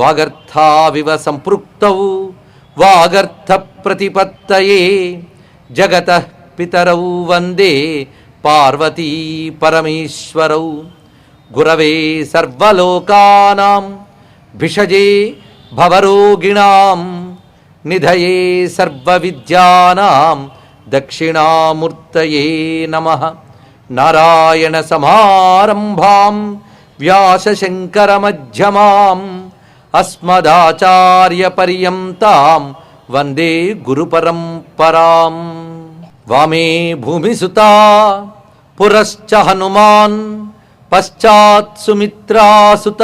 వాగర్థావివ సంపృక్తౌ వాగర్థ ప్రతిపత్తయే జగత పితరౌ వందే పార్వతీ పరమేశ్వరౌ. గురవే సర్వలోకానాం భిషజే భవరోగిణాం నిధయే సర్వవిద్యానాం దక్షిణామూర్తయే నమ. నారాయణ సమారంభాం వ్యాసశంకరమధ్యమాం అస్మదాచార్యపర్యంతాం వందే గురుపరంపరాం. వామే భూమిసుత పురశ్చ హనుమాన్ పశ్చాత్ సుమిత్రాసుత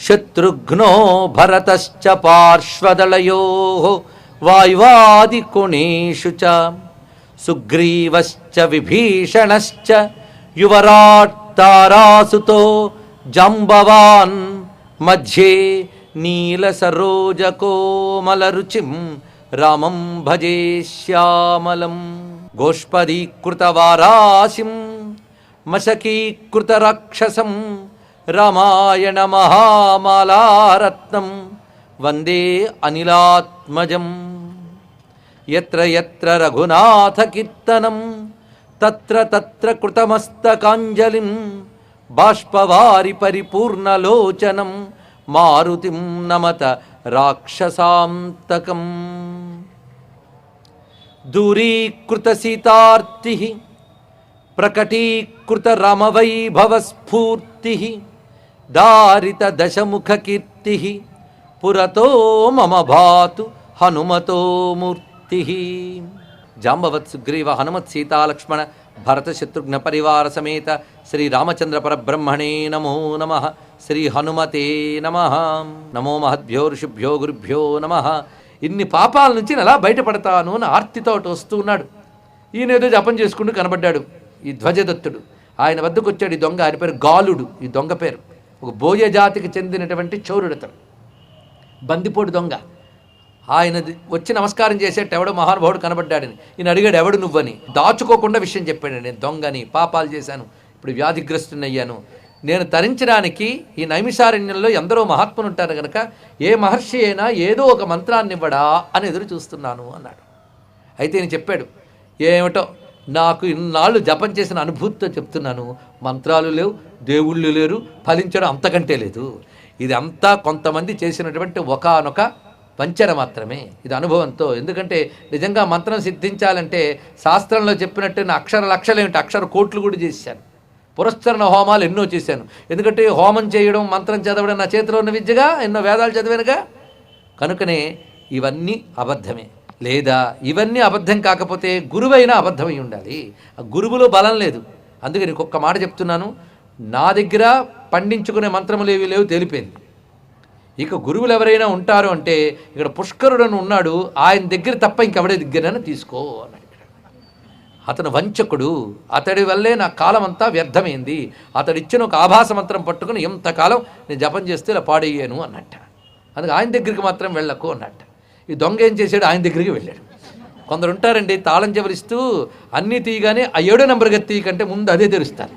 శత్రుఘ్నో భరతశ్చ పార్శ్వదళయో వాయువాదికోణేషు చ సుగ్రీవశ్చ విభీషణశ్చ యువరాట్ తారాసుతో జంబవాన్ మధ్యే నీలసరోజకోమలరుచిం రామం భజే శ్యామలం. గోష్పదీకృతవారాశిం మశకీకృతరాక్షసం రామాయణ మహామాలారత్నం వందే అనిలాత్మజం. ఎత్ర ఎత్ర రఘునాథకీర్తనం తత్ర తత్ర కృతమస్తకాంజలిం బాష్పవారి పరిపూర్ణలోచనం మారుతిం నమత రాక్షసాంతకం. దూరీకృతసీతార్తి ప్రకటీకృతరమవైభవస్ఫూర్తి దారిత దశముఖకీర్తి పురతో మమ భాతు హనుమతో మూర్తి. జాంబవత్ సుగ్రీవ హనుమత్ సీతాలక్ష్మణ భరత శత్రుఘ్న పరివార సమేత శ్రీ రామచంద్ర పరబ్రహ్మణే నమో నమ శ్రీ హనుమతే నమ నమో మహద్భ్యో ఋషిభ్యో గురుభ్యో నమ ఇన్ని పాపాల నుంచి ఎలా బయటపడతాను అని ఆర్తితో వస్తూ ఉన్నాడు. ఈయన ఏదో జపం చేసుకుంటూ కనబడ్డాడు. ఈ ధ్వజదత్తుడు. ఆయన వద్దకు వచ్చాడు. ఈ దొంగ ఆయన పేరు గాలుడు. ఈ దొంగ పేరు. ఒక బోయ జాతికి చెందినటువంటి చౌరుడు అతను బందిపోటు దొంగ. ఆయన వచ్చి నమస్కారం చేసేటెవడో మహానుభావుడు కనబడ్డాడని. ఈయన అడిగాడు ఎవడు నువ్వని? దాచుకోకుండా విషయం చెప్పాడు నేను. దొంగని పాపాలు చేశాను. ఇప్పుడు వ్యాధిగ్రస్తున్నయ్యాను. నేను తరించడానికి ఈ నైమిషారణ్యంలో ఎందరో మహాత్ములు ఉంటారు కనుక ఏ మహర్షి అయినా ఏదో ఒక మంత్రాన్ని ఇవ్వడా అని ఎదురు చూస్తున్నాను అన్నాడు. అయితే నేను చెప్పాడు ఏమిటో? నాకు ఇన్నాళ్ళు జపం చేసిన అనుభూతితో చెప్తున్నాను. మంత్రాలు లేవు దేవుళ్ళు లేరు ఫలించడం అంతకంటే లేదు. ఇదంతా కొంతమంది చేసినటువంటి ఒకానొక వంచన మాత్రమే. ఇది అనుభవంతో. ఎందుకంటే నిజంగా మంత్రం సిద్ధించాలంటే శాస్త్రంలో చెప్పినట్టు నా అక్షర లక్షలేమిటి అక్షర కోట్లు కూడా చేశాను. పురస్కరణ హోమాలు ఎన్నో చేశాను. ఎందుకంటే హోమం చేయడం మంత్రం చదవడం నా చేతిలో ఉన్న విద్యగా ఎన్నో వేదాలు చదివానుగా. కనుకనే ఇవన్నీ అబద్ధమే. లేదా ఇవన్నీ అబద్ధం కాకపోతే గురువైనా అబద్ధమై ఉండాలి. ఆ గురువులో బలం లేదు. అందుకే నీకు ఒక్క మాట చెప్తున్నాను. నా దగ్గర పండించుకునే మంత్రములు ఏవి లేవు తెలిపింది ఇక గురువులు ఎవరైనా ఉంటారు అంటే ఇక్కడ పుష్కరుడని ఉన్నాడు ఆయన దగ్గర తప్ప ఇంకెవడే దగ్గరైనా తీసుకో అని అతను వంచకుడు అతడి వల్లే నా కాలం అంతా వ్యర్థమైంది అతడు ఇచ్చిన ఒక ఆభాస మంత్రం పట్టుకుని ఎంతకాలం నేను జపం చేస్తే ఇలా పాడయ్యాను అన్నట్ట అందుకే ఆయన దగ్గరికి మాత్రం వెళ్ళకు అన్నట్ట ఈ దొంగ ఏం చేశాడు? ఆయన దగ్గరికి వెళ్ళాడు. కొందరు ఉంటారండి తాళం చెవరిస్తూ అన్నీ తీయగానే ఆ ఏడో నెంబర్గా తీయకంటే ముందు అదే తెరుస్తారు.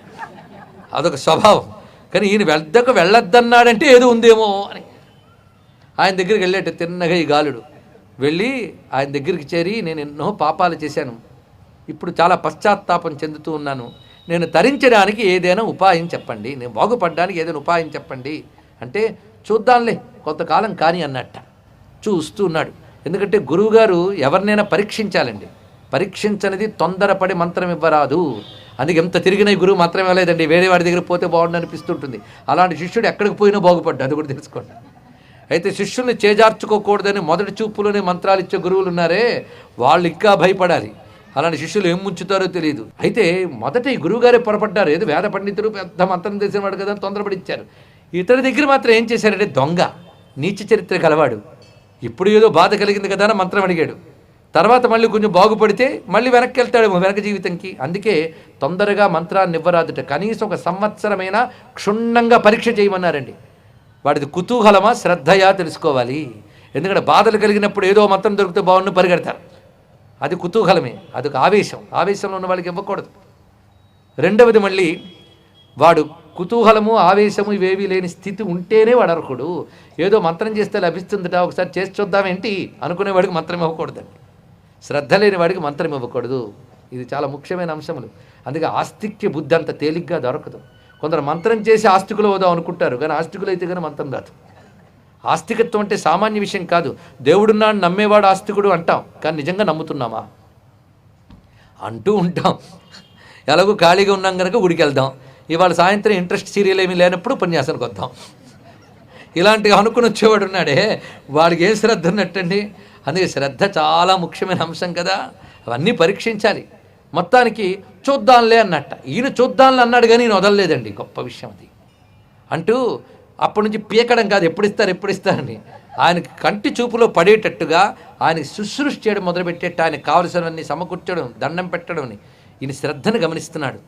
అదొక స్వభావం. కానీ ఈయన వెళ్దకు వెళ్ళొద్దన్నాడంటే ఏదో ఉందేమో అని. ఆయన దగ్గరికి వెళ్ళేట తిన్నగా ఈ గాలుడు. వెళ్ళి ఆయన దగ్గరికి చేరి నేను ఎన్నో పాపాలు చేశాను. ఇప్పుడు చాలా పశ్చాత్తాపం చెందుతూ ఉన్నాను. నేను తరించడానికి ఏదైనా ఉపాయం చెప్పండి. నేను బాగుపడడానికి ఏదైనా ఉపాయం చెప్పండి. అంటే చూద్దాంలే కొంతకాలం కానీ అన్నట్ట. చూస్తూ ఉన్నాడు. ఎందుకంటే గురువుగారు ఎవరినైనా పరీక్షించాలండి. పరీక్షించనిది తొందరపడి మంత్రం ఇవ్వరాదు. అందుకే ఎంత తిరిగిన గురువు మాత్రమే ఇవ్వలేదండి వేరే వాడి దగ్గర పోతే బాగుండు అనిపిస్తుంటుంది. అలాంటి శిష్యుడు ఎక్కడికి పోయినా బాగుపడ్డా అది కూడా తెలుసుకోండి. అయితే శిష్యుల్ని చేజార్చుకోకూడదని మొదటి చూపులోనే మంత్రాలు ఇచ్చే గురువులు ఉన్నారే వాళ్ళు ఇంకా భయపడాలి. అలాంటి శిష్యులు ఏం ముంచుతారో తెలియదు అయితే మొదట ఈ గురువుగారే పొరపడ్డారు. ఏదో వేద పండితుడు పెద్ద మంత్రం తెలిసినవాడు కదా తొందరపడి ఇచ్చారు ఇతని దగ్గర మాత్రం ఏం చేశారంటే దొంగ నీచ చరిత్ర కలవాడు ఇప్పుడు ఏదో బాధ కలిగింది కదా అని మంత్రం అడిగాడు. తర్వాత మళ్ళీ కొంచెం బాగుపడితే మళ్ళీ వెనక్కి వెళ్తాడు వెనక జీవితంకి. అందుకే తొందరగా మంత్రాన్ని ఇవ్వరాదుట. కనీసం ఒక సంవత్సరమైనా క్షుణ్ణంగా పరీక్ష చేయమన్నారండి. వాడిది కుతూహలమా శ్రద్ధయా తెలుసుకోవాలి. ఎందుకంటే బాధలు కలిగినప్పుడు ఏదో మంత్రం దొరికితే బాగుండు పరిగెడతారు. అది కుతూహలమే అదొక ఆవేశం. ఆవేశంలో ఉన్న వాళ్ళకి ఇవ్వకూడదు. రెండవది మళ్ళీ వాడు కుతూహలము ఆవేశము ఇవేవి లేని స్థితి ఉంటేనే వాడు అర్హుడు. ఏదో మంత్రం చేస్తే లభిస్తుందట ఒకసారి చేసి చూద్దామేంటి? అనుకునేవాడికి మంత్రం ఇవ్వకూడదండి. శ్రద్ధ లేని వాడికి మంత్రం ఇవ్వకూడదు. ఇది చాలా ముఖ్యమైన అంశములు. అందుకే ఆస్తిక్య బుద్ధి అంత తేలిగ్గా దొరకదు. కొందరు మంత్రం చేసి ఆస్తికులు అవుదాం అనుకుంటారు కానీ ఆస్తికులు అయితే కానీ మంత్రం కాదు. ఆస్తికత్వం అంటే సామాన్య విషయం కాదు. దేవుడున్నాడు నమ్మేవాడు ఆస్తికుడు అంటాం కానీ నిజంగా నమ్ముతున్నామా? అంటూ ఉంటాం. ఎలాగో ఖాళీగా ఉన్నాం కనుక గుడికి వెళ్దాం. ఇవాళ సాయంత్రం ఇంట్రెస్ట్ సీరియల్ ఏమీ లేనప్పుడు ఉపన్యాసానికి వద్దాం. ఇలాంటివి అనుకుని వచ్చేవాడు ఉన్నాడే. వాడికి ఏం శ్రద్ధ ఉన్నట్టండి? అందుకే శ్రద్ధ చాలా ముఖ్యమైన అంశం కదా. అవన్నీ పరీక్షించాలి. మొత్తానికి చూద్దాంలే అన్నట్ట. ఈయన చూద్దాంలే అన్నాడు కానీ ఈయన వదలలేదండి. గొప్ప విషయం అది. అంటూ అప్పటి నుంచి పీకడం కాదు ఎప్పుడు ఇస్తారు ఎప్పుడు ఇస్తారని ఆయనకి కంటి చూపులో పడేటట్టుగా ఆయన శుశ్రూష చేయడం మొదలుపెట్టేట్టు ఆయనకు కావలసినవన్నీ సమకూర్చడం దండం పెట్టడం అని ఈయన శ్రద్ధను గమనిస్తున్నాడు.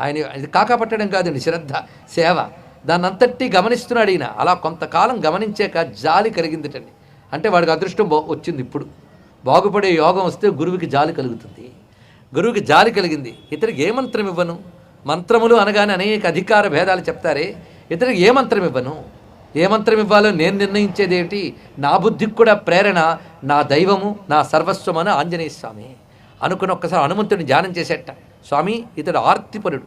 ఆయన ఇది కాకపట్టడం కాదండి శ్రద్ధ సేవ. దాన్ని అంతటి గమనిస్తున్నాడు ఈయన. అలా కొంతకాలం గమనించాక జాలి కలిగిందిటండి. అంటే వాడికి అదృష్టం బో వచ్చింది ఇప్పుడు. బాగుపడే యోగం వస్తే గురువుకి జాలి కలుగుతుంది. గురువుకి జాలి కలిగింది. ఇతనికి ఏ మంత్రం ఇవ్వను? మంత్రములు అనగానే అనేక అధికార భేదాలు చెప్తారే. ఇతనికి ఏ మంత్రం ఇవ్వను? ఏ మంత్రం ఇవ్వాలో నేను నిర్ణయించేదేమిటి నా బుద్ధికి కూడా ప్రేరణ నా దైవము నా సర్వస్వం ఆంజనేయ స్వామి. అనుకుని ఒక్కసారి హనుమంతుడిని ధ్యానం చేసేట. స్వామి ఇతడు ఆర్తిపరుడు.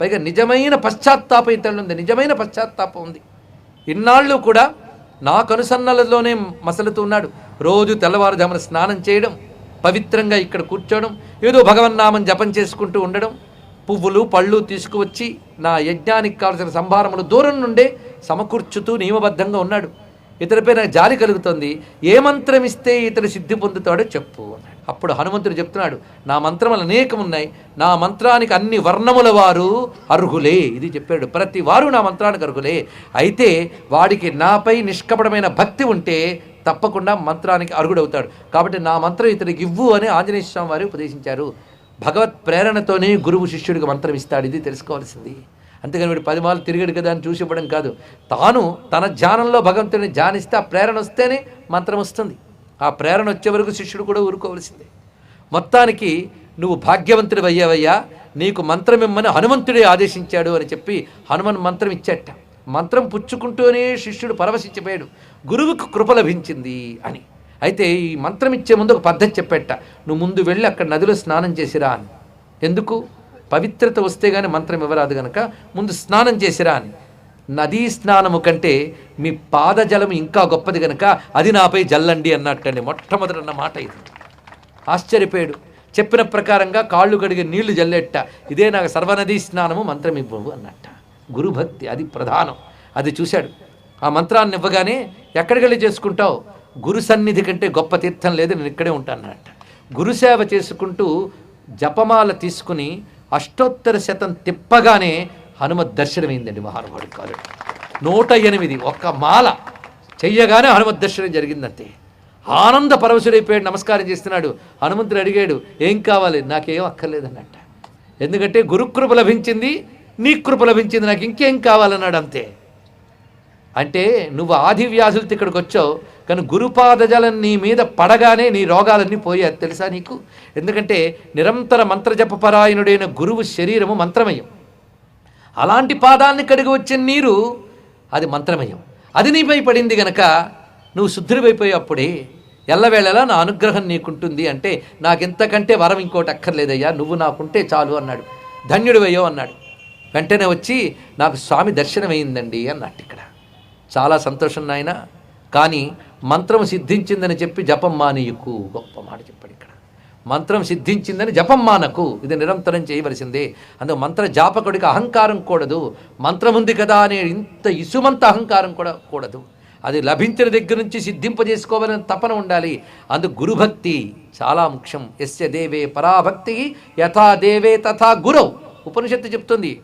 పైగా నిజమైన పశ్చాత్తాపం ఇతడు ఉంది. నిజమైన పశ్చాత్తాపం ఉంది. ఇన్నాళ్ళు కూడా నా కనుసన్నలలోనే మసలుతూ ఉన్నాడు. రోజు తెల్లవారుజామున స్నానం చేయడం పవిత్రంగా ఇక్కడ కూర్చోవడం ఏదో భగవన్నామం జపం చేసుకుంటూ ఉండడం పువ్వులు పళ్ళు తీసుకువచ్చి నా యజ్ఞానికి కావలసిన సంభారములు దూరం నుండే సమకూర్చుతూ నియమబద్ధంగా ఉన్నాడు. ఇతడిపై నాకు జాలి కలుగుతుంది. ఏ మంత్రం ఇస్తే ఇతడు సిద్ధి పొందుతాడో చెప్పు అన్నాడు. అప్పుడు హనుమంతుడు చెప్తున్నాడు నా మంత్రములు అనేకం ఉన్నాయి నా మంత్రానికి అన్ని వర్ణముల వారు అర్హులే ఇది చెప్పాడు. ప్రతి వారు నా మంత్రానికి అర్హులే. అయితే వాడికి నాపై నిష్కపటమైన భక్తి ఉంటే తప్పకుండా మంత్రానికి అర్హుడవుతాడు. కాబట్టి నా మంత్రం ఇతనికి ఇవ్వు అని ఆంజనేయ స్వామి వారు ఉపదేశించారు. భగవత్ ప్రేరణతోనే గురువు శిష్యుడికి మంత్రం ఇస్తాడు. ఇది తెలుసుకోవాల్సింది. అంతేగాని వీడు పది మాలు తిరిగాడు కదా అని చూసి ఇవ్వడం కాదు. తాను తన ధ్యానంలో భగవంతుడిని ధ్యానిస్తే ఆ ప్రేరణ వస్తేనే మంత్రం వస్తుంది. ఆ ప్రేరణ వచ్చే వరకు శిష్యుడు కూడా ఊరుకోవలసిందే. మొత్తానికి నువ్వు భాగ్యవంతుడు అయ్యావయ్యా నీకు మంత్రం ఇమ్మని హనుమంతుడే ఆదేశించాడు అని చెప్పి హనుమన్ మంత్రం ఇచ్చేట. మంత్రం పుచ్చుకుంటూనే శిష్యుడు పరవశించిపోయాడు. గురువుకు కృప లభించింది అని. అయితే ఈ మంత్రం ఇచ్చే ముందు ఒక పద్ధతి చెప్పేట. నువ్వు ముందు వెళ్ళి అక్కడ నదిలో స్నానం చేసిరా అని. ఎందుకు? పవిత్రత వస్తే కానీ మంత్రం ఇవ్వరాదు గనక ముందు స్నానం చేసిరా అని. నదీ స్నానము కంటే మీ పాదజలము ఇంకా గొప్పది గనక అది నాపై జల్లండి అన్నట్టండి మొట్టమొదటన్న మాట ఇది. ఆశ్చర్యపోయాడు. చెప్పిన ప్రకారంగా కాళ్ళు కడిగి నీళ్ళు జల్లెట్ట ఇదే నాకు సర్వనదీ స్నానము మంత్రం ఇవ్వవు అన్నట్ట. గురుభక్తి అది ప్రధానం. అది చూశాడు. ఆ మంత్రాన్ని ఇవ్వగానే ఎక్కడికి వెళ్ళి చేసుకుంటావు? గురు సన్నిధి కంటే గొప్ప తీర్థం లేదు నేను ఇక్కడే ఉంటానంట. గురుసేవ చేసుకుంటూ జపమాల తీసుకుని అష్టోత్తర శతం తిప్పగానే హనుమత్ దర్శనమైందండి మహానుభావుడు కాదు నూట ఎనిమిది ఒక్క మాల చెయ్యగానే హనుమత్ దర్శనం జరిగిందంతే. ఆనంద పరవశుడైపోయాడు నమస్కారం చేస్తున్నాడు. హనుమంతుడు అడిగాడు ఏం కావాలి? నాకేం అక్కర్లేదన్నట్ట. ఎందుకంటే గురుకృప లభించింది నీ కృప లభించింది నాకు ఇంకేం కావాలన్నాడు అంతే. అంటే నువ్వు ఆది వ్యాధులతో ఇక్కడికి వచ్చావు కానీ గురుపాదజలం నీ మీద పడగానే నీ రోగాలన్నీ పోయాయి. తెలుసా నీకు? ఎందుకంటే నిరంతర మంత్రజపపరాయణుడైన గురువు శరీరము మంత్రమయం. అలాంటి పాదాన్ని కడిగి వచ్చిన నీరు అది మంత్రమయం. అది నీపై పడింది గనక నువ్వు శుద్ధుడివైపోయేప్పుడే ఎల్లవేళలా నా అనుగ్రహం నీకుంటుంది అంటే నాకింతకంటే వరం ఇంకోటి అక్కర్లేదయ్యా నువ్వు నాకుంటే చాలు అన్నాడు. ధన్యుడివయ్యో అన్నాడు. వెంటనే వచ్చి నాకు స్వామి దర్శనమైందండి అన్నట్టు ఇక్కడ. చాలా సంతోషం నాయన. కానీ మంత్రం సిద్ధించిందని చెప్పి జపం మానేయకు గొప్ప మాట చెప్పాడు ఇక్కడ. మంత్రం సిద్ధించిందని జపం మానకు. ఇది నిరంతరం చేయవలసిందే. అందుకు మంత్ర జాపకుడికి అహంకారం కూడదు. మంత్రం ఉంది కదా అనే ఇంత ఇసుమంత అహంకారం కూడా కూడదు. అది లభించిన దగ్గర నుంచి సిద్ధింపజేసుకోవాలని తపన ఉండాలి. అందుకు గురుభక్తి చాలా ముఖ్యం. ఎస్య దేవే పరాభక్తి యథా దేవే తథా గురవు ఉపనిషత్తు చెప్తుంది.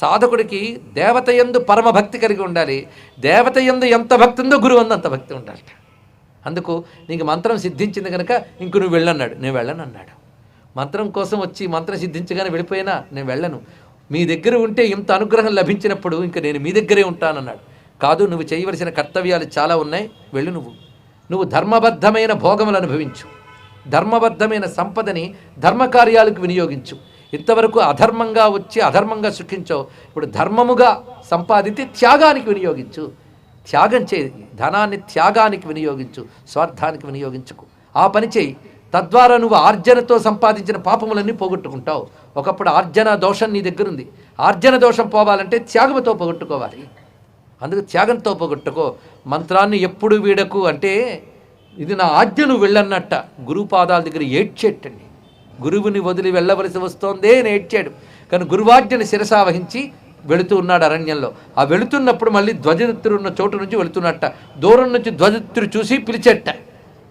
సాధకుడికి దేవత యందు పరమ భక్తి కలిగి ఉండాలి. దేవత ఎందు ఎంత భక్తి ఉందో గురువు అందు అంత భక్తి ఉండాలి. అందుకు నీకు మంత్రం సిద్ధించింది కనుక ఇంక నువ్వు వెళ్ళన్నాడు నేను వెళ్ళను అన్నాడు మంత్రం కోసం వచ్చి మంత్రం సిద్ధించగానే వెళ్ళిపోయినా నేను వెళ్ళను. మీ దగ్గర ఉంటే ఇంత అనుగ్రహం లభించినప్పుడు ఇంక నేను మీ దగ్గరే ఉంటానన్నాడు. కాదు నువ్వు చేయవలసిన కర్తవ్యాలు చాలా ఉన్నాయి. వెళ్ళు నువ్వు. నువ్వు ధర్మబద్ధమైన భోగములు అనుభవించు. ధర్మబద్ధమైన సంపదని ధర్మకార్యాలకు వినియోగించు. ఇంతవరకు అధర్మంగా వచ్చి అధర్మంగా సుఖించావు. ఇప్పుడు ధర్మముగా సంపాదించి త్యాగానికి వినియోగించు. త్యాగం చేయి. ధనాన్ని త్యాగానికి వినియోగించు. స్వార్థానికి వినియోగించుకు. ఆ పని చేయి. తద్వారా నువ్వు ఆర్జనతో సంపాదించిన పాపములన్నీ పోగొట్టుకుంటావు. ఒకప్పుడు ఆర్జన దోషం నీ దగ్గర ఉంది ఆర్జన దోషం పోవాలంటే త్యాగముతో పోగొట్టుకోవాలి. అందుకు త్యాగంతో పోగొట్టుకో. మంత్రాన్ని ఎప్పుడు వీడకు అంటే ఇది నా ఆజ్ఞను వెళ్ళన్నట్ట. గురుపాదాల దగ్గర ఏడ్చేటండి గురువుని వదిలి వెళ్ళవలసి వస్తోందే నేడ్చాడు కానీ గురువాజ్ఞని శిరసావహించి వెళుతూ ఉన్నాడు అరణ్యంలో. ఆ వెళుతున్నప్పుడు మళ్ళీ ధ్వజదత్తుడు ఉన్న చోటు నుంచి వెళుతున్నట్ట. దూరం నుంచి ధ్వజదత్తుడు చూసి పిలిచెట్ట.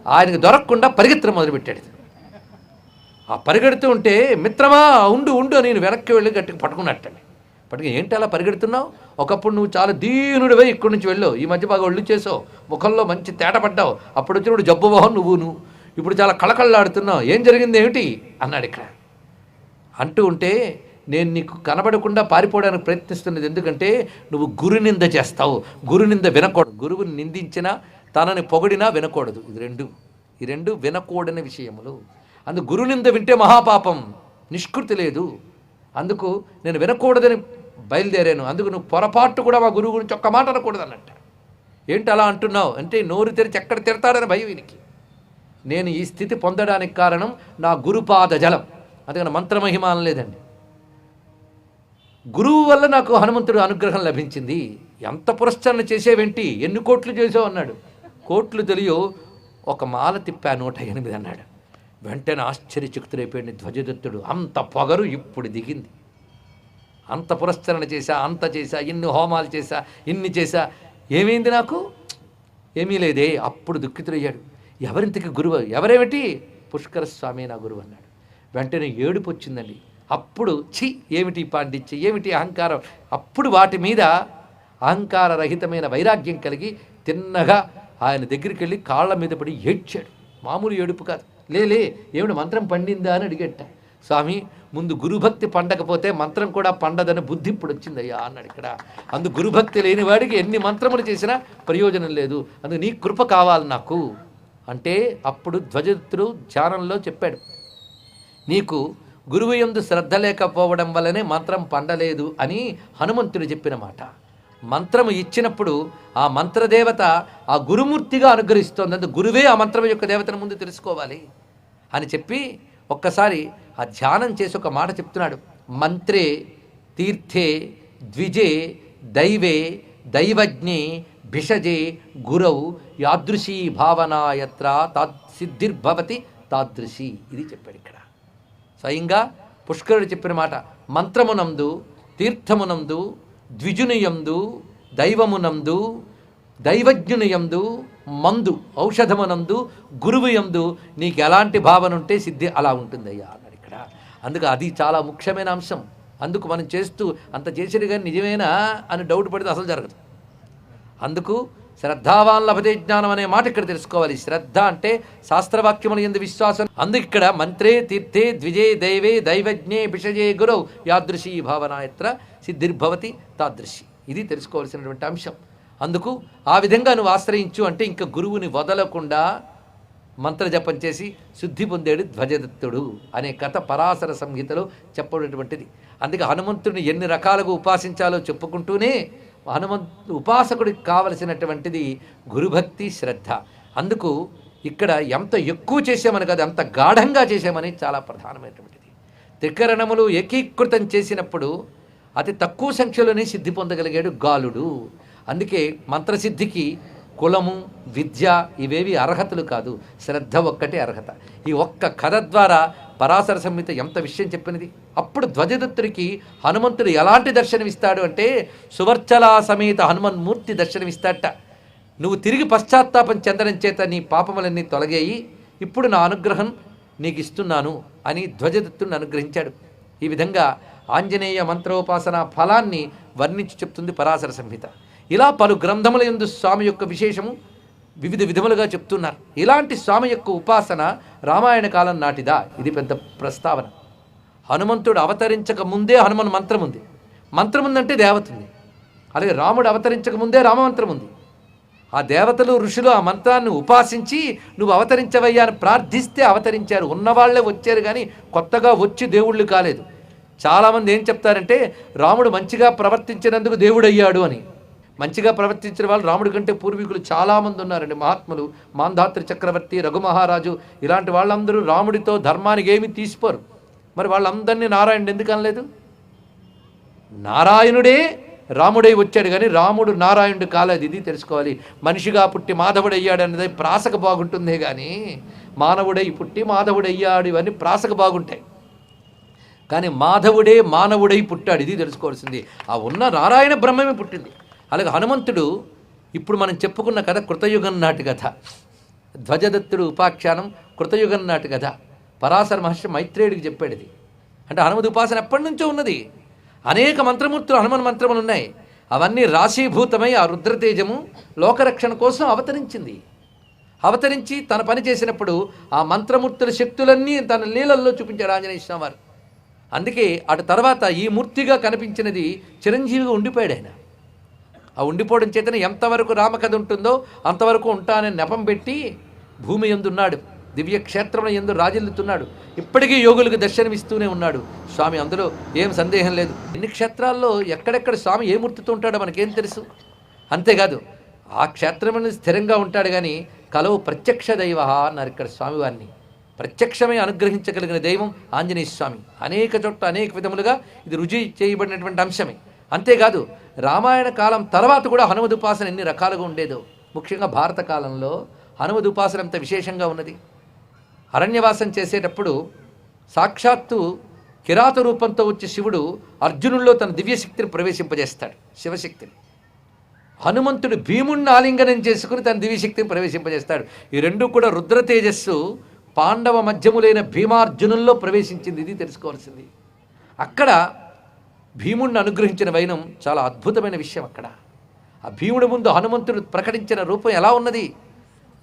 ఆయనకు దొరకకుండా పరిగెత్తడం మొదలుపెట్టాడు. ఆ పరిగెడుతూ ఉంటే మిత్రమా ఉండు ఉండు అని నేను వెనక్కి వెళ్ళి గట్టిగా పట్టుకున్నట్టండి పట్టుకుని ఏంటి అలా పరిగెడుతున్నావు? ఒకప్పుడు నువ్వు చాలా దీనుడివై ఇక్కడి నుంచి వెళ్ళావు. ఈ మధ్య బాగా ఒళ్ళు చేసావు. ముఖంలో మంచి తేట పడ్డావు అప్పుడు వచ్చినప్పుడు జబ్బు మొహం నువ్వు నువ్వు. ఇప్పుడు చాలా కళకళలాడుతున్నావు. ఏం జరిగింది ఏమిటి? అన్నాడు ఇక్కడ. అంటూ ఉంటే నేను నీకు కనబడకుండా పారిపోవడానికి ప్రయత్నిస్తున్నది ఎందుకంటే నువ్వు గురునింద చేస్తావు. గురునింద వినకూడదు. గురువుని నిందించినా తనని పొగిడినా వినకూడదు. ఇది రెండు. ఈ రెండు వినకూడని విషయములు. అందుకు గురునింద వింటే మహాపాపం. నిష్కృతి లేదు. అందుకు నేను వినకూడదని బయలుదేరాను. అందుకు నువ్వు పొరపాటు కూడా మా గురువు గురించి ఒక్క మాట అనకూడదు అన్నట్ట ఏంటి అలా అంటున్నావు? అంటే నోరు తెరిచి ఎక్కడ తిడతాడని భయం వీనికి నేను ఈ స్థితి పొందడానికి కారణం నా గురుపాద జలం. అందుకని మంత్రమహిమానం అనలేదండి. గురువు వల్ల నాకు హనుమంతుడు అనుగ్రహం లభించింది. ఎంత పురస్కరణ చేసేవేంటి? ఎన్ని కోట్లు చేసావు అన్నాడు. కోట్లు తెలియో ఒక మాల తిప్పా నూట ఎనిమిది అన్నాడు. వెంటనే ఆశ్చర్యచకితులైపోయింది ధ్వజదత్తుడు. అంత పొగరు ఇప్పుడు దిగింది. అంత పురస్కరణ చేశా అంత చేశా ఇన్ని హోమాలు చేశా ఇన్ని చేశా. ఏమైంది నాకు? ఏమీ లేదే. అప్పుడు దుఃఖితుడయ్యాడు. ఎవరింతకి గురువు ఎవరేమిటి? పుష్కర స్వామి నా గురువు అన్నాడు. వెంటనే ఏడుపు వచ్చిందండి. అప్పుడు ఛీ ఏమిటి పాండిత్య? ఏమిటి అహంకారం? అప్పుడు వాటి మీద అహంకార రహితమైన వైరాగ్యం కలిగి తిన్నగా ఆయన దగ్గరికి వెళ్ళి కాళ్ళ మీద పడి ఏడ్చాడు. మామూలు ఏడుపు కాదు. లేలే ఏమిటి మంత్రం పండిందా అని అడిగట్ట స్వామి ముందు గురుభక్తి పండకపోతే మంత్రం కూడా పండదని బుద్ధి ఇప్పుడు వచ్చిందయ్యా అన్నాడు ఇక్కడ. అందు గురుభక్తి లేని వాడికి ఎన్ని మంత్రములు చేసినా ప్రయోజనం లేదు. అందుకు నీ కృప కావాలి నాకు. అంటే అప్పుడు ధ్వజత్రు ధ్యానంలో చెప్పాడు. నీకు గురువు ఎందు శ్రద్ధ లేకపోవడం వల్లనే మంత్రం పండలేదు అని హనుమంతుడు చెప్పిన మాట. మంత్రము ఇచ్చినప్పుడు ఆ మంత్రదేవత ఆ గురుమూర్తిగా అనుగ్రహిస్తోంది అందుకు గురువే ఆ మంత్రం యొక్క దేవతను ముందు తెలుసుకోవాలి అని చెప్పి ఒక్కసారి ఆ ధ్యానం చేసి ఒక మాట చెప్తున్నాడు. మంత్రే తీర్థే ద్విజే దైవే దైవజ్ఞే భిషజే గురౌ యాదృశీ భావన యత్ర తాద్ సిద్ధిర్భవతి తాదృశి ఇది చెప్పాడు ఇక్కడ. స్వయంగా పుష్కరుడు చెప్పిన మాట మంత్రమునందు తీర్థమునందు ద్విజునియందు దైవమునందు దైవజ్ఞునియందు మందు ఔషధమునందు గురువు యందు నీకు ఎలాంటి భావన ఉంటే సిద్ధి అలా ఉంటుందయ్యా అన్నాడు ఇక్కడ. అందుకు అది చాలా ముఖ్యమైన అంశం. అందుకు మనం చేస్తూ అంత చేసేది కానీ నిజమేనా అని డౌట్ పడితే అసలు జరగదు. అందుకు శ్రద్ధావాన్ లభతే జ్ఞానం అనే మాట ఇక్కడ తెలుసుకోవాలి. శ్రద్ధ అంటే శాస్త్రవాక్యముల ఎందు విశ్వాసం. అందుకు ఇక్కడ మంత్రే తీర్థే ద్విజే దైవే దైవజ్ఞే బిషజే గురౌ యాదృశీ భావనాయత్ర సిద్ధిర్భవతి తాదృశి. ఇది తెలుసుకోవాల్సినటువంటి అంశం. అందుకు ఆ విధంగా నువ్వు ఆశ్రయించు అంటే ఇంకా గురువుని వదలకుండా మంత్రజపం చేసి శుద్ధి పొందాడు ధ్వజదత్తుడు అనే కథ పరాశర సంహితలో చెప్పబడినటువంటిది. అందుకే హనుమంతుడిని ఎన్ని రకాలుగా ఉపాసించాలో చెప్పుకుంటూనే హనుమంతు ఉపాసకుడికి కావలసినటువంటిది గురుభక్తి శ్రద్ధ. అందుకు ఇక్కడ ఎంత ఎక్కువ చేసామని కాదు ఎంత గాఢంగా చేసామని చాలా ప్రధానమైనటువంటిది. త్రికరణములు ఏకీకృతం చేసినప్పుడు అతి తక్కువ సంఖ్యలోనే సిద్ధి పొందగలిగాడు గాలుడు. అందుకే మంత్రసిద్ధికి కులము విద్య ఇవేవి అర్హతలు కాదు శ్రద్ధ ఒక్కటే అర్హత. ఈ ఒక్క కథ ద్వారా పరాశర సంహిత ఎంత విషయం చెప్పినది? అప్పుడు ధ్వజదత్తుడికి హనుమంతుడు ఎలాంటి దర్శనమిస్తాడు అంటే సువర్చలా సమేత హనుమన్మూర్తి దర్శనమిస్తాడట. నువ్వు తిరిగి పశ్చాత్తాపం చెందడం చేత నీ పాపములన్నీ తొలగాయి. ఇప్పుడు నా అనుగ్రహం నీకు ఇస్తున్నాను అని ధ్వజదత్తుడిని అనుగ్రహించాడు. ఈ విధంగా ఆంజనేయ మంత్రోపాసన ఫలాన్ని వర్ణించి చెప్తుంది పరాశర సంహిత. ఇలా పలు గ్రంథముల యందు స్వామి యొక్క విశేషము వివిధ విధములుగా చెప్తున్నారు. ఇలాంటి స్వామి యొక్క ఉపాసన రామాయణ కాలం నాటిదా? ఇది పెద్ద ప్రస్తావన. హనుమంతుడు అవతరించక ముందే హనుమన్ మంత్రం ఉంది. మంత్రం ఉందంటే దేవత ఉంది. అలాగే రాముడు అవతరించక ముందే రామమంత్రం ఉంది. ఆ దేవతలు ఋషులు ఆ మంత్రాన్ని ఉపాసించి నువ్వు అవతరించవయ్యా అని ప్రార్థిస్తే అవతరించారు. ఉన్నవాళ్ళే వచ్చారు కానీ కొత్తగా వచ్చి దేవుళ్ళు కాలేదు. చాలామంది ఏం చెప్తారంటే రాముడు మంచిగా ప్రవర్తించినందుకు దేవుడయ్యాడు అని. మంచిగా ప్రవర్తించిన వాళ్ళు రాముడి కంటే పూర్వీకులు చాలామంది ఉన్నారండి. మహాత్ములు మాంధాత్రి చక్రవర్తి రఘుమహారాజు ఇలాంటి వాళ్ళందరూ రాముడితో ధర్మానికి ఏమీ తీసిపోరు. మరి వాళ్ళందరినీ నారాయణుడు ఎందుకు అనలేదు? నారాయణుడే రాముడై వచ్చాడు కానీ రాముడు నారాయణుడు కాలేదు. ఇది తెలుసుకోవాలి. మనిషిగా పుట్టి మాధవుడయ్యాడు అనేది ప్రాసక బాగుంటుందే కానీ మానవుడై పుట్టి మాధవుడయ్యాడు ఇవన్నీ ప్రాసక బాగుంటాయి. కానీ మాధవుడే మానవుడై పుట్టాడు. ఇది తెలుసుకోవాల్సింది. ఆ ఉన్న నారాయణ బ్రహ్మమే పుట్టింది. అలాగే హనుమంతుడు ఇప్పుడు మనం చెప్పుకున్న కథ కృతయుగం నాటి కథ. ధ్వజదత్తుడు ఉపాఖ్యానం కృతయుగం నాటి కథ. పరాశర మహర్షి మైత్రేయుడికి చెప్పాడు ఇది అంటే హనుమతి ఉపాసన ఎప్పటి నుంచో ఉన్నది. అనేక మంత్రమూర్తులు హనుమన్ మంత్రములు ఉన్నాయి. అవన్నీ రాశీభూతమై ఆ రుద్రతేజము లోకరక్షణ కోసం అవతరించింది. అవతరించి తన పని చేసినప్పుడు ఆ మంత్రమూర్తుల శక్తులన్నీ తన లీలల్లో చూపించాడు ఆంజనేయ స్వామి వారు. అందుకే అటు తర్వాత ఈ మూర్తిగా కనిపించినది చిరంజీవిగా ఉండిపోయాడు ఆయన. ఆ ఉండిపోవడం చేతనే ఎంతవరకు రామకథ ఉంటుందో అంతవరకు ఉంటానని నెపం పెట్టి భూమి ఎందున్నాడు దివ్య క్షేత్రంలో ఎందు రాజిల్లుతున్నాడు. ఇప్పటికీ యోగులకు దర్శనమిస్తూనే ఉన్నాడు. స్వామి అందులో ఏం సందేహం లేదు. ఎన్ని క్షేత్రాల్లో ఎక్కడెక్కడ స్వామి ఏ మూర్తితో ఉంటాడో మనకేం తెలుసు? అంతేకాదు ఆ క్షేత్రంలో స్థిరంగా ఉంటాడు కానీ కలవు ప్రత్యక్ష దైవ అన్నారు ఇక్కడ స్వామివారిని. ప్రత్యక్షమే అనుగ్రహించగలిగిన దైవం ఆంజనేయ స్వామి. అనేక చోట్ల అనేక విధములుగా ఇది రుజువు చేయబడినటువంటి అంశమే. అంతేకాదు రామాయణ కాలం తర్వాత కూడా హనుమద్ ఉపాసన ఎన్ని రకాలుగా ఉండేదో. ముఖ్యంగా భారత కాలంలో హనుమద్ ఉపాసన విశేషంగా ఉన్నది. అరణ్యవాసం చేసేటప్పుడు సాక్షాత్తు కిరాత రూపంతో వచ్చే శివుడు అర్జునుల్లో తన దివ్యశక్తిని ప్రవేశింపజేస్తాడు శివశక్తిని. హనుమంతుడు భీముణ్ణి ఆలింగనం చేసుకుని తన దివ్యశక్తిని ప్రవేశింపజేస్తాడు. ఈ రెండు కూడా రుద్ర తేజస్సు పాండవ మధ్యములైన భీమార్జునుల్లో ప్రవేశించింది ఇది తెలుసుకోవాల్సింది. అక్కడ భీముణ్ణి అనుగ్రహించిన వైనం చాలా అద్భుతమైన విషయం అక్కడ. ఆ భీముడి ముందు హనుమంతుడు ప్రకటించిన రూపం ఎలా ఉన్నది?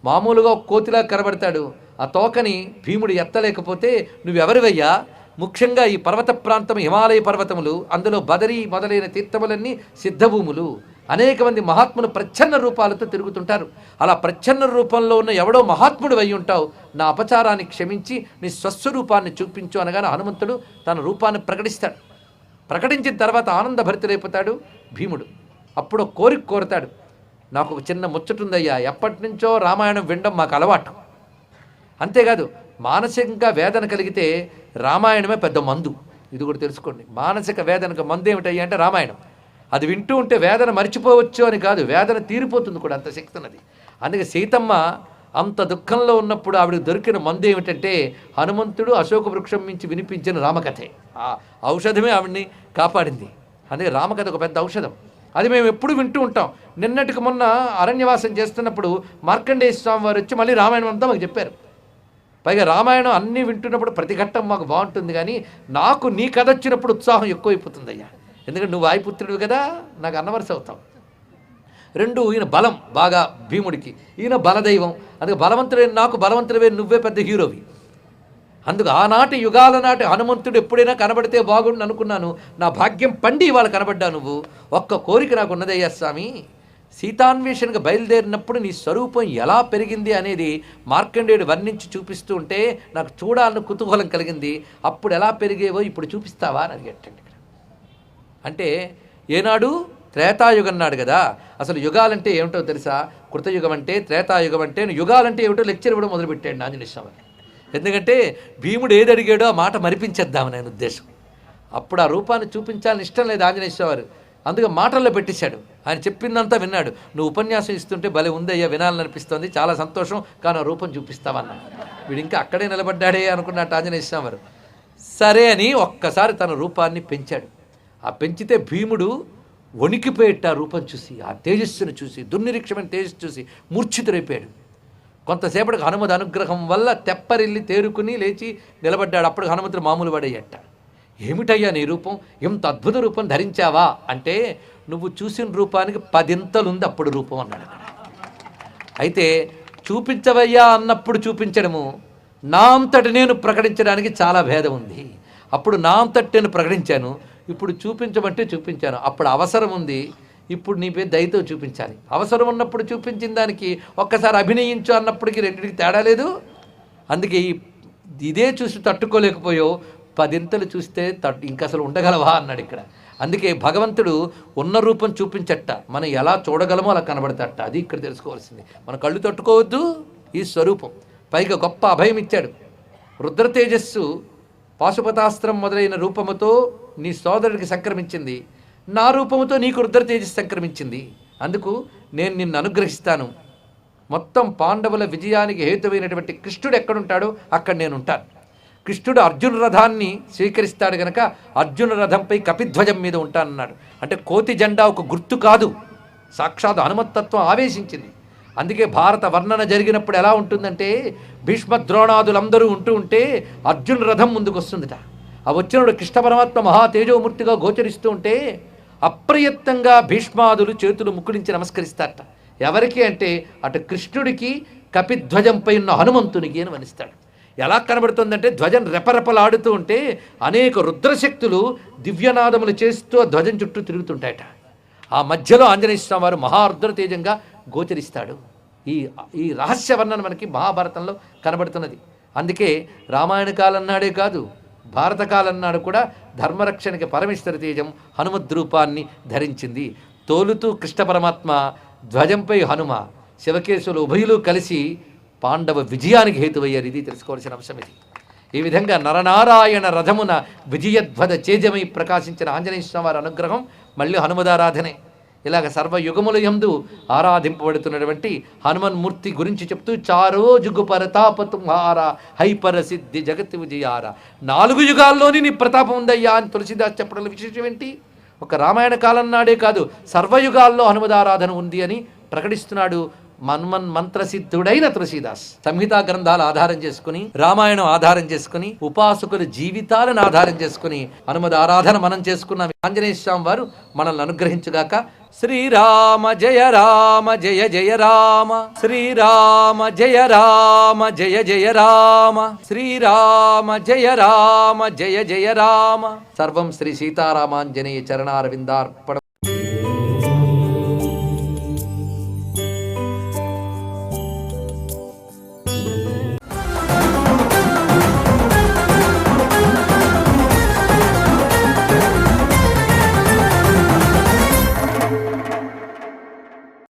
మామూలుగా కోతిలా కనబడతాడు. ఆ తోకని భీముడు ఎత్తలేకపోతే నువ్వెవరివయ్యా? ముఖ్యంగా ఈ పర్వత ప్రాంతం హిమాలయ పర్వతములు అందులో బదరీ మొదలైన తీర్థములన్నీ సిద్ధభూములు. అనేక మంది మహాత్ములు ప్రచ్ఛన్న రూపాలతో తిరుగుతుంటారు. అలా ప్రచ్ఛన్న రూపంలో ఉన్న ఎవడో మహాత్ముడు అయి ఉంటావు. నా అపచారాన్ని క్షమించి నీ స్వస్వరూపాన్ని చూపించు అనగానే హనుమంతుడు తన రూపాన్ని ప్రకటిస్తాడు. ప్రకటించిన తర్వాత ఆనంద భరితులైపోతాడు భీముడు. అప్పుడు కోరిక కోరతాడు. నాకు ఒక చిన్న ముచ్చటుందయ్యా ఎప్పటి నుంచో రామాయణం వినడం మాకు అలవాటు. అంతేకాదు మానసికంగా వేదన కలిగితే రామాయణమే పెద్ద మందు. ఇది కూడా తెలుసుకోండి. మానసిక వేదనకు మందు ఏమిటయ్యా అంటే రామాయణం. అది వింటూ ఉంటే వేదన మర్చిపోవచ్చు అని కాదు వేదన తీరిపోతుంది కూడా అంత శక్తి ఉన్నది. అందుకే సీతమ్మ అంత దుఃఖంలో ఉన్నప్పుడు ఆవిడకి దొరికిన మందు ఏమిటంటే హనుమంతుడు అశోక వృక్షం నుంచి వినిపించిన రామకథే. ఆ ఔషధమే ఆవిడ్ని కాపాడింది. అందుకే రామకథ ఒక పెద్ద ఔషధం. అది మేము ఎప్పుడు వింటూ ఉంటాం. నిన్నటికి మొన్న అరణ్యవాసం చేస్తున్నప్పుడు మార్కండేయ స్వామి వారు వచ్చి మళ్ళీ రామాయణం అంతా మాకు చెప్పారు. పైగా రామాయణం అన్నీ వింటున్నప్పుడు ప్రతి ఘట్టం మాకు బాగుంటుంది కానీ నాకు నీ కథ వచ్చినప్పుడు ఉత్సాహం ఎక్కువైపోతుంది అయ్యా ఎందుకంటే నువ్వు వాయుపుత్రుడు కదా నాకు అన్నవరస అవుతావు. రెండు ఈయన బలం బాగా భీముడికి. ఈయన బలదైవం. అందుకే బలవంతుడైన నాకు బలవంతుడవే నువ్వే పెద్ద హీరోవి అందుకు ఆనాటి యుగాల నాటి హనుమంతుడు ఎప్పుడైనా కనబడితే బాగుండు అనుకున్నాను. నా భాగ్యం పండి ఇవాళ కనబడ్డా నువ్వు. ఒక్క కోరిక నాకు ఉన్నదయ్యా స్వామి. సీతాన్వేషణకు బయలుదేరినప్పుడు నీ స్వరూపం ఎలా పెరిగింది అనేది మార్కండేయుడు వర్ణించి చూపిస్తూ ఉంటే నాకు చూడాలని కుతూహలం కలిగింది. అప్పుడు ఎలా పెరిగేవో ఇప్పుడు చూపిస్తావా అని అడిగట్టండి ఇక్కడ. అంటే ఏనాడు త్రేతాయుగం నాడు కదా. అసలు యుగాలంటే ఏమిటో తెలుసా? కృతయుగం అంటే త్రేతాయుగం అంటే యుగాలంటే ఏమిటో లెక్చర్ ఇవ్వడం మొదలుపెట్టాడు ఆంజనేయ స్వామి ఎందుకంటే భీముడు ఏది అడిగాడో ఆ మాట మరిపించేద్దామని ఆయన ఉద్దేశం. అప్పుడు ఆ రూపాన్ని చూపించాలని ఇష్టం లేదు ఆంజనేయ స్వామి వారు అందుకే మాటల్లో పెట్టేశాడు. ఆయన చెప్పిందంతా విన్నాడు. నువ్వు ఉపన్యాసం ఇస్తుంటే భలే ఉందయ్యా వినాలనిపిస్తుంది చాలా సంతోషం కానీ ఆ రూపం చూపిస్తావన్నా వీడు ఇంకా అక్కడే నిలబడ్డాడే అనుకున్నట్టు ఆంజనేయ స్వామి సరే అని ఒక్కసారి తన రూపాన్ని పెంచాడు. ఆ పెంచితే భీముడు వణికిపోయేట ఆ రూపం చూసి ఆ తేజస్సును చూసి దుర్నిరీక్షమైన తేజస్సు చూసి మూర్ఛితులైపోయాడు కొంతసేపటికి హనుమతి అనుగ్రహం వల్ల తెప్పరిల్లి తేరుకుని లేచి నిలబడ్డాడు. అప్పుడు హనుమంతుడు మామూలు పడేయట ఏమిటయ్యా నీ రూపం? ఇంత అద్భుత రూపం ధరించావా? అంటే నువ్వు చూసిన రూపానికి పదింతలు ఉంది అప్పుడు రూపం అన్నాడు అక్కడ అయితే చూపించవయ్యా అన్నప్పుడు చూపించడము. నా అంతటి నేను ప్రకటించడానికి చాలా భేదం ఉంది అప్పుడు నా అంతటి నేను ప్రకటించాను. ఇప్పుడు చూపించమంటే చూపించాను. అప్పుడు అవసరం ఉంది. ఇప్పుడు నీ పేరు దయతో చూపించాలి. అవసరం ఉన్నప్పుడు చూపించిన దానికి ఒక్కసారి అభినయించు అన్నప్పటికీ రెండింటికి తేడా లేదు. అందుకే ఈ ఇదే చూసి తట్టుకోలేకపోయో పదింతలు చూస్తే తట్టు ఇంకా అసలు ఉండగలవా అన్నాడు ఇక్కడ. అందుకే భగవంతుడు ఉన్న రూపం చూపించట. మనం ఎలా చూడగలమో అలా కనబడతట. అది ఇక్కడ తెలుసుకోవాల్సింది. మన కళ్ళు తట్టుకోవద్దు. ఈ స్వరూపం. పైగా గొప్ప అభయం ఇచ్చాడు. రుద్ర తేజస్సు పాశుపతాస్త్రం మొదలైన రూపముతో నీ సోదరుడికి సంక్రమించింది. నా రూపముతో నీకు రుద్ర తేజస్సు సంక్రమించింది. అందుకు నేను నిన్ను అనుగ్రహిస్తాను. మొత్తం పాండవుల విజయానికి హేతువైనటువంటి కృష్ణుడు ఎక్కడుంటాడో అక్కడ నేను ఉంటాను కృష్ణుడు అర్జున రథాన్ని స్వీకరిస్తాడు గనక అర్జున రథంపై కపిధ్వజం మీద ఉంటానన్నాడు. అంటే కోతి జెండా ఒక గుర్తు కాదు. సాక్షాత్ హనుమత్తత్వం ఆవేశించింది. అందుకే భారత వర్ణన జరిగినప్పుడు ఎలా ఉంటుందంటే భీష్మ ద్రోణాదులందరూ ఉంటూ ఉంటే అర్జున రథం ముందుకు వస్తుందిట. ఆ వచ్చినప్పుడు కృష్ణ పరమాత్మ మహా తేజోమూర్తిగా గోచరిస్తూ ఉంటే అప్రయత్నంగా భీష్మాదులు చేతులు ముకులించి నమస్కరిస్తారట. ఎవరికి అంటే అటు కృష్ణుడికి కపిధ్వజంపై ఉన్న హనుమంతునికి అని వనిస్తాడు. ఎలా కనబడుతుందంటే ధ్వజం రెపరెపలాడుతూ ఉంటే అనేక రుద్రశక్తులు దివ్యనాదములు చేస్తూ ధ్వజం చుట్టూ తిరుగుతుంటాయట. ఆ మధ్యలో ఆంజనేయ స్వామి వారు మహా రుద్రతేజంగా గోచరిస్తాడు. ఈ ఈ రహస్య వర్ణన మనకి మహాభారతంలో కనబడుతున్నది. అందుకే రామాయణ కాలన్నాడే కాదు భారత కాలన్నాడు కూడా ధర్మరక్షణకి పరమేశ్వర తేజం హనుమద్రూపాన్ని ధరించింది. తోలుతూ కృష్ణ పరమాత్మ ధ్వజంపై హనుమ శివకేశులు ఉభయులు కలిసి పాండవ విజయానికి హేతువయ్యారు. ఇది తెలుసుకోవాల్సిన అంశం ఇది. ఈ విధంగా నరనారాయణ రథమున విజయధ్వజ చేజమై ప్రకాశించిన ఆంజనేయ స్వామి వారి అనుగ్రహం మళ్ళీ హనుమదారాధనే. ఇలాగ సర్వయుగముల యందు ఆరాధింపబడుతున్నటువంటి హనుమన్మూర్తి గురించి చెప్తూ చారో జుగు పరతాపతుంహార హైపర జగత్ జగతి విజయార నాలుగు యుగాల్లోని నీ ప్రతాపం ఉందయ్యా అని తులసిదాస్ చెప్పడంలో విశేషం ఏంటి? ఒక రామాయణ కాలం నాడే కాదు సర్వయుగాల్లో హనుమదారాధన ఉంది అని ప్రకటిస్తున్నాడు మన్మన్ మంత్రసిద్ధుడైన తులసీదాస్. సంహితా గ్రంథాలు ఆధారం చేసుకుని రామాయణం ఆధారం చేసుకుని ఉపాసకుల జీవితాలను ఆధారం చేసుకుని హనుమద ఆరాధన మనం చేసుకున్న ఆంజనేయ స్వామి వారు మనల్ని అనుగ్రహించుగాక శ్రీరామ జయ రామ జయ జయ రామ. శ్రీరామ జయ రామ జయ జయ రామ. శ్రీరామ జయ రామ జయ జయ రామ. సర్వం శ్రీ సీతారామాంజనేయ చరణారవిందార్పణ